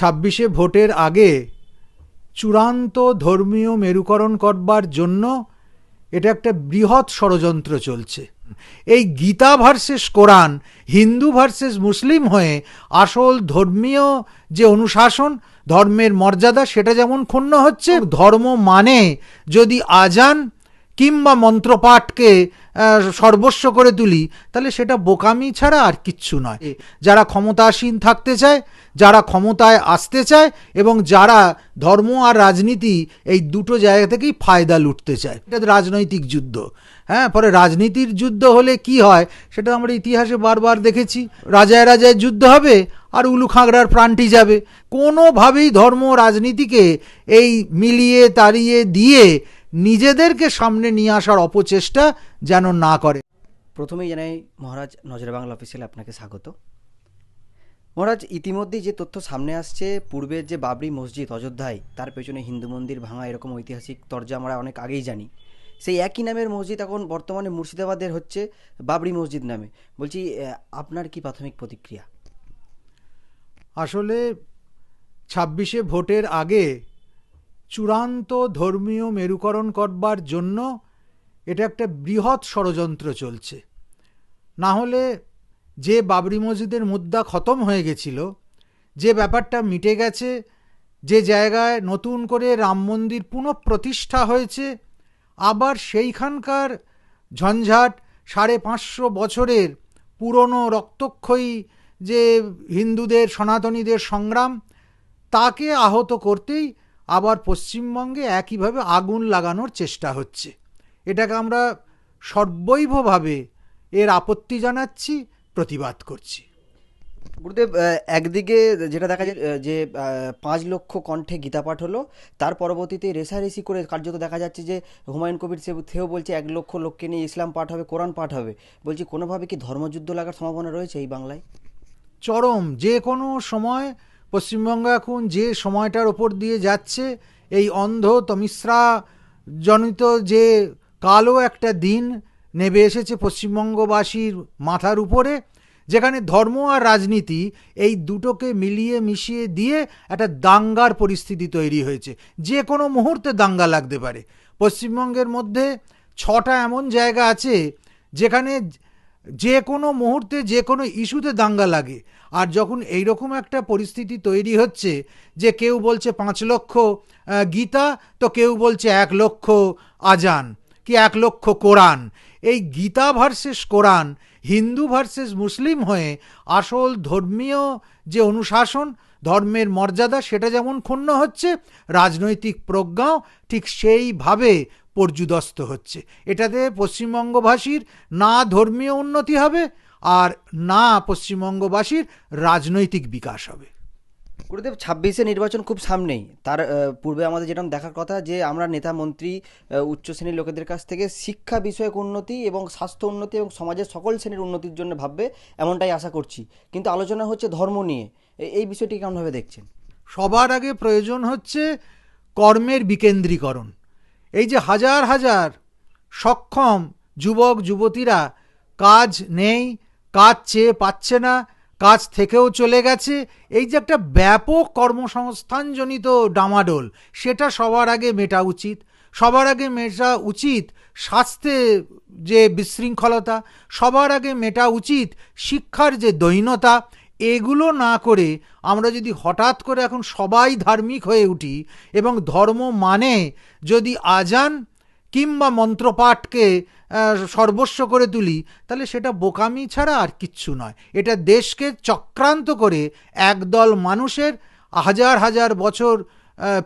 ছাব্বিশে ভোটের আগে চূড়ান্ত ধর্মীয় মেরুকরণ করবার জন্য এটা একটা বৃহৎ ষড়যন্ত্র চলছে। এই Gita versus Quran, Hindu versus Muslim হয়ে আসল ধর্মীয় যে অনুশাসন, ধর্মের মর্যাদা, সেটা যেমন ক্ষুণ্ণ হচ্ছে, ধর্ম মানে যদি আজান কিংবা মন্ত্রপাঠকে সর্বস্ব করে তুলি, তাহলে সেটা বোকামি ছাড়া আর কিচ্ছু নয়। যারা ক্ষমতাসীন থাকতে চায়, যারা ক্ষমতায় আসতে চায় এবং যারা ধর্ম আর রাজনীতি এই দুটো জায়গা থেকেই ফায়দা লুটতে চায়। এটা রাজনৈতিক যুদ্ধ। হ্যাঁ পরে রাজনীতির যুদ্ধ হলে কি হয়, সেটা আমরা ইতিহাসে বারবার দেখেছি। রাজায় রাজায় যুদ্ধ হবে, আর উলু খাগড়ার প্রাণটি যাবে। কোনোভাবেই ধর্ম রাজনীতিকে এই মিলিয়ে, তাড়িয়ে দিয়ে নিজেদেরকে সামনে নিয়ে আসার অপচেষ্টা যেন না করে। প্রথমেই জানাই মহারাজ নজরে বাংলা অফিসিয়ালে আপনাকে স্বাগত। মহারাজ ইতিমধ্যেই যে তথ্য সামনে আসছে পূর্বের যে বাবরি মসজিদ অযোধ্যায় তার পেছনে হিন্দু মন্দির ভাঙা এরকম ঐতিহাসিক তর্জা আমরা অনেক আগেই জানি। সেই একই নামের মসজিদ এখন বর্তমানে মুর্শিদাবাদের হচ্ছে বাবরি মসজিদ নামে। বলছি আপনার কি প্রাথমিক প্রতিক্রিয়া? আসলে ছাব্বিশে ভোটের আগে চূড়ান্ত ধর্মীয় মেরুকরণ করবার জন্য এটা একটা বৃহৎ ষড়যন্ত্র চলছে। না হলে যে বাবরি মসজিদের মুদ্রা খতম হয়ে গেছিল, যে ব্যাপারটা মিটে গেছে, যে জায়গায় নতুন করে রাম মন্দির পুনঃপ্রতিষ্ঠা হয়েছে, আবার সেইখানকার ঝঞ্ঝাট সাড়ে পাঁচশো বছরের পুরনো রক্তক্ষয়ী যে হিন্দুদের, সনাতনীদের সংগ্রাম, তাকে আহত করতেই আবার পশ্চিমবঙ্গে একইভাবে আগুন লাগানোর চেষ্টা হচ্ছে। এটাকে আমরা সর্বৈবভাবে এর আপত্তি জানাচ্ছি প্রতিবাদ করছি। গুরুদেব একদিকে যেটা দেখা যায় যে পাঁচ লক্ষ কণ্ঠে গীতা পাঠ হলো তার পরবর্তীতে রেসারেসি করে কার্যত দেখা যাচ্ছে যে হুমায়ুন কবির সে থেও বলছে এক লক্ষ লোককে নিয়ে ইসলাম পাঠ হবে কোরআন পাঠ হবে। বলছি কোনোভাবে কি ধর্মযুদ্ধ লাগার সম্ভাবনা রয়েছে এই বাংলায়? চরম যে কোনো সময় পশ্চিমবঙ্গ এখন যে সময়টার ওপর দিয়ে যাচ্ছে, এই অন্ধ তমিশ্রা জনিত যে কালো একটা দিন নেবে এসেছে পশ্চিমবঙ্গবাসীর মাথার উপরে, যেখানে ধর্ম আর রাজনীতি এই দুটোকে মিলিয়ে মিশিয়ে দিয়ে একটা দাঙ্গার পরিস্থিতি তৈরি হয়েছে। যে কোনো মুহূর্তে দাঙ্গা লাগতে পারে। পশ্চিমবঙ্গের মধ্যে ছটা এমন জায়গা আছে, যেখানে যে কোনো মুহূর্তে, যে কোনো ইস্যুতে দাঙ্গা লাগে। আর যখন এইরকম একটা পরিস্থিতি তৈরি হচ্ছে যে কেউ বলছে পাঁচ লক্ষ গীতা, তো কেউ বলছে এক লক্ষ আজান, কি এক লক্ষ কোরআন। এই Gita versus Quran, Hindu versus Muslim হয়ে আসল ধর্মীয় যে অনুশাসন, ধর্মের মর্যাদা, সেটা যেমন ক্ষুণ্ণ হচ্ছে, রাজনৈতিক প্রজ্ঞাও ঠিক সেইভাবে পর্যুদস্ত হচ্ছে। এটাতে পশ্চিমবঙ্গবাসীর না ধর্মীয় উন্নতি হবে আর না পশ্চিমবঙ্গবাসীর রাজনৈতিক বিকাশ হবে। গুরুদেব ছাব্বিশে নির্বাচন খুব সামনেই। তার পূর্বে আমাদের যেরকম দেখার কথা যে আমরা নেতা মন্ত্রী উচ্চ শ্রেণির লোকেদের কাছ থেকে শিক্ষা বিষয়ক উন্নতি এবং স্বাস্থ্য উন্নতি এবং সমাজের সকল শ্রেণির উন্নতির জন্য ভাববে এমনটাই আশা করছি। কিন্তু আলোচনা হচ্ছে ধর্ম নিয়ে। এই বিষয়টি কেমনভাবে দেখছেন? সবার আগে প্রয়োজন হচ্ছে কর্মের বিকেন্দ্রীকরণ। এই যে হাজার হাজার সক্ষম যুবক, যুবতীরা কাজ নেই, কাজ চেয়ে পাচ্ছে না, কাজ থেকেও চলে গেছে। এই যে একটা ব্যাপক কর্মসংস্থানজনিত ডামাডোল, সেটা সবার আগে মেটা উচিত। সবার আগে মেটা উচিত স্বাস্থ্যে যে বিশৃঙ্খলতা, সবার আগে মেটা উচিত শিক্ষার যে দৈনতা এগুলো না করে আমরা যদি হঠাৎ করে এখন সবাই ধার্মিক হয়ে উঠি এবং ধর্ম মানে যদি আজান কিংবা মন্ত্রপাঠকে সর্বস্ব করে তুলি, তাহলে সেটা বোকামি ছাড়া আর কিচ্ছু নয়। এটা দেশকে চক্রান্ত করে একদল মানুষের হাজার হাজার বছর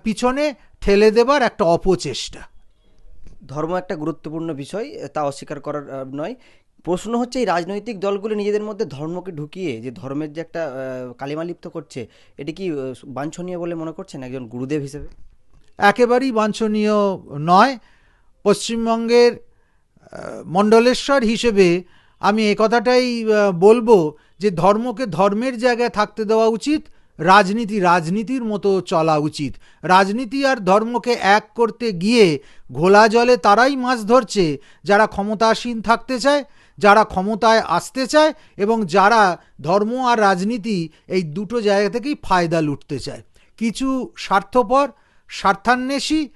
পিছনে ঠেলে দেবার একটা অপচেষ্টা। ধর্ম একটা গুরুত্বপূর্ণ বিষয়, তা অস্বীকার করার নয়। প্রশ্ন হচ্ছে এই রাজনৈতিক দলগুলো নিজেদের মধ্যে ধর্মকে ঢুকিয়ে যে ধর্মের যে একটা কালিমালিপ্ত করছে, এটি কি বাঞ্ছনীয় বলে মনে করছেন একজন গুরুদেব হিসেবে? একেবারেই বাঞ্ছনীয় নয়। পশ্চিমবঙ্গের মণ্ডলেশ্বর হিসেবে আমি কথাটাই বলব যে ধর্মকে ধর্মের জায়গায় থাকতে দেওয়া উচিত, রাজনীতি রাজনীতির মতো চলা উচিত। রাজনীতি আর ধর্মকে এক করতে গিয়ে ঘোলা জলে তারাই মাছ ধরছে, যারা ক্ষমতাসীন থাকতে চায় যারা ক্ষমতায় আসতে চায় এবং যারা ধর্ম আর রাজনীতি এই দুটো জায়গা থেকেই ফায়দা লুটতে চায়। কিছু স্বার্থপর, স্বার্থান্বেষী,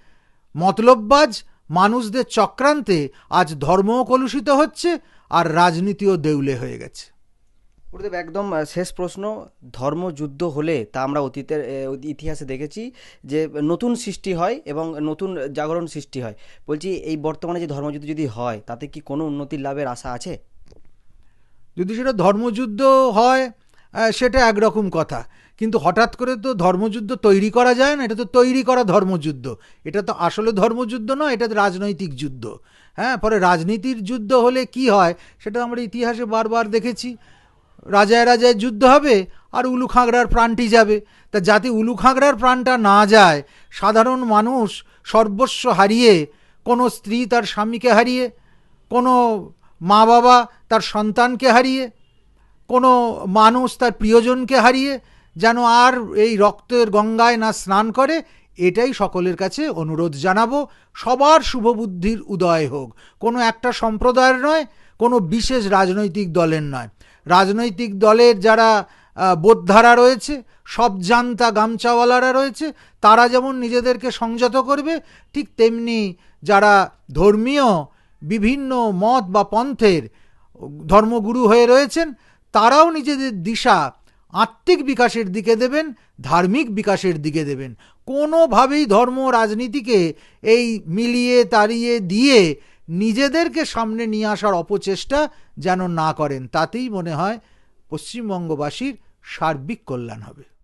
মতলববাজ মানুষদের চক্রান্তে আজ ধর্মও কলুষিত হচ্ছে আর রাজনীতিও দেউলে হয়ে গেছে। গুরুদেব, একদম শেষ প্রশ্ন ধর্মযুদ্ধ হলে তা আমরা অতীতের ইতিহাসে দেখেছি যে নতুন সৃষ্টি হয় এবং নতুন জাগরণ সৃষ্টি হয়। বলছি, এই বর্তমানে যে ধর্মযুদ্ধ যদি হয়, তাতে কি কোনো উন্নতির লাভের আশা আছে? যদি সেটা ধর্মযুদ্ধ হয় সেটা একরকম কথা। কিন্তু হঠাৎ করে তো ধর্মযুদ্ধ তৈরি করা যায় না, এটা তো তৈরি করা ধর্মযুদ্ধ। এটা তো আসলে ধর্মযুদ্ধ নয়, এটা রাজনৈতিক যুদ্ধ। হ্যাঁ পরে রাজনীতির যুদ্ধ হলে কি হয়, সেটা আমরা ইতিহাসে বারবার দেখেছি। রাজায় রাজায় যুদ্ধ হবে আর উলু খাগড়ার প্রাণটি যাবে। তা যাতে উলু খাগড়ার প্রাণটা না যায়, সাধারণ মানুষ সর্বস্ব হারিয়ে, কোনো স্ত্রী তার স্বামীকে হারিয়ে, কোনো মা বাবা তার সন্তানকে হারিয়ে, কোনো মানুষ তার প্রিয়জনকে হারিয়ে যেন আর এই রক্তের গঙ্গায় না স্নান করে, এটাই সকলের কাছে অনুরোধ জানাব। সবার শুভবুদ্ধির উদয় হোক। কোনো একটা সম্প্রদায়ের নয়, কোনো বিশেষ রাজনৈতিক দলের নয়। রাজনৈতিক দলের যারা বোধধারা রয়েছে, সব জানতা গামছাওয়ালারা রয়েছে, তারা যেমন নিজেদেরকে সংযত করবে, ঠিক তেমনি যারা ধর্মীয় বিভিন্ন মত বা পন্থের ধর্মগুরু হয়ে রয়েছেন, তারাও নিজেদের দিশা আত্মিক বিকাশের দিকে দেবেন, ধার্মিক বিকাশের দিকে দেবেন। কোনোভাবেই ধর্ম রাজনীতিকে এই মিলিয়ে, তাড়িয়ে দিয়ে নিজেদেরকে সামনে নিয়ে আসার অপচেষ্টা যেন না করেন, তাতেই মনে হয় পশ্চিমবঙ্গবাসীর সার্বিক কল্যাণ হবে।